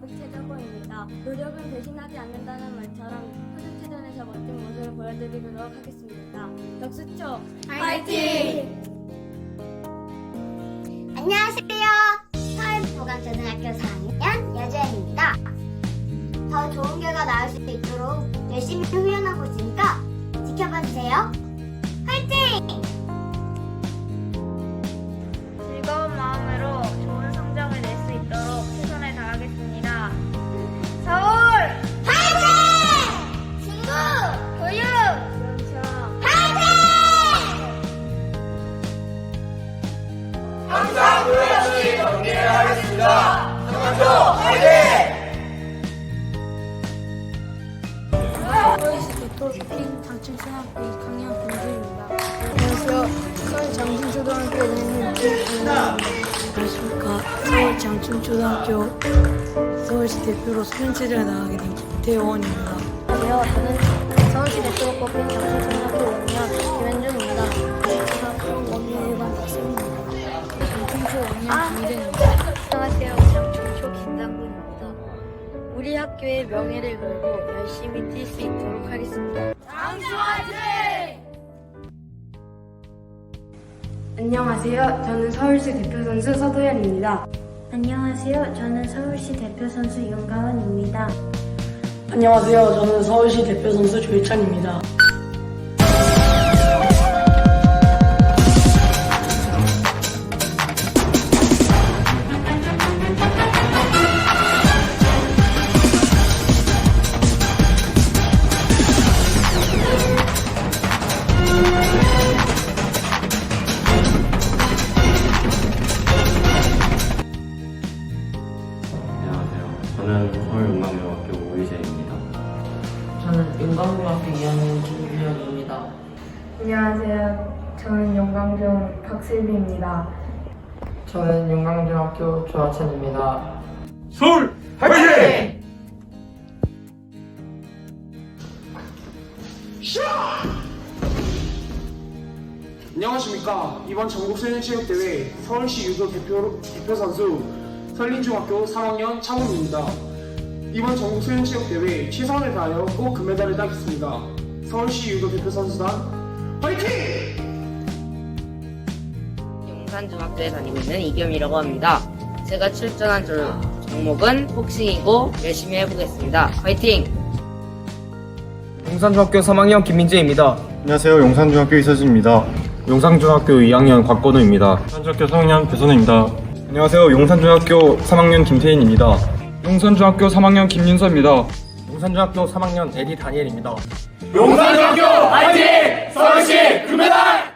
최저고입니다. 노력은 배신하지 않는다는 말처럼 소득지전에서 멋진 모습을 보여드리도록 하겠습니다. 덕수초 파이팅! 안녕하세요. 서울보감초등학교 4학년 여주연입니다. 더 좋은 결과 나올 수 있도록 열심히 훈련하고 있으니까 항상 노래 없이 경기를 하겠습니다. 한번더 화이팅! 서울시 대표 핑 장충초등학교 6학년 김주입니다. 안녕하세요. 서울 장충초등학교 1학년 김주입니다. 안녕하십니까. 서울 장충초등학교 서울시 대표로 소년체제에 나가게 된 김태원입니다. 안녕하세요. 저는 서울시 대표로 뽑힌 장충초등학교 5학년 김현준입니다. 장충초 5학년 김희정입니다. 안녕하세요. 장충초 김당구입니다. 우리 학교의 명예를 걸고 열심히 뛸 수 있도록 하겠습니다. 안녕하세요. 저는 서울시 대표 선수 서도현입니다. 안녕하세요. 저는 서울시 대표 선수 윤가은입니다. 안녕하세요. 저는 서울시 대표 선수 조희찬입니다. 2학년 김유현입니다. 안녕하세요. 저는 영광중 박슬비입니다. 저는 용광중학교 조하찬입니다. 서울 화이팅! 안녕하십니까. 이번 전국 수련체육대회 서울시 유도 대표, 대표 선수 설린중학교 3학년 창훈입니다. 이번 전국 수련체육 대회 최선을 다하여 꼭 금메달을 따겠습니다. 서울시 유도 대표 선수단 화이팅! 용산중학교에 다니고 있는 이겸이라고 합니다. 제가 출전한 조- 종목은 복싱이고 열심히 해보겠습니다. 화이팅! 용산중학교 3학년 김민재입니다. 안녕하세요. 용산중학교 이서진입니다. 용산중학교 2학년 곽건우입니다. 용산중학교 3학년 배선우입니다. 안녕하세요. 용산중학교 3학년 김태인입니다. 용산중학교 3학년 김윤서입니다. 용산중학교 3학년 에디 다니엘입니다. 용산중학교 화이팅! 서울시 금메달!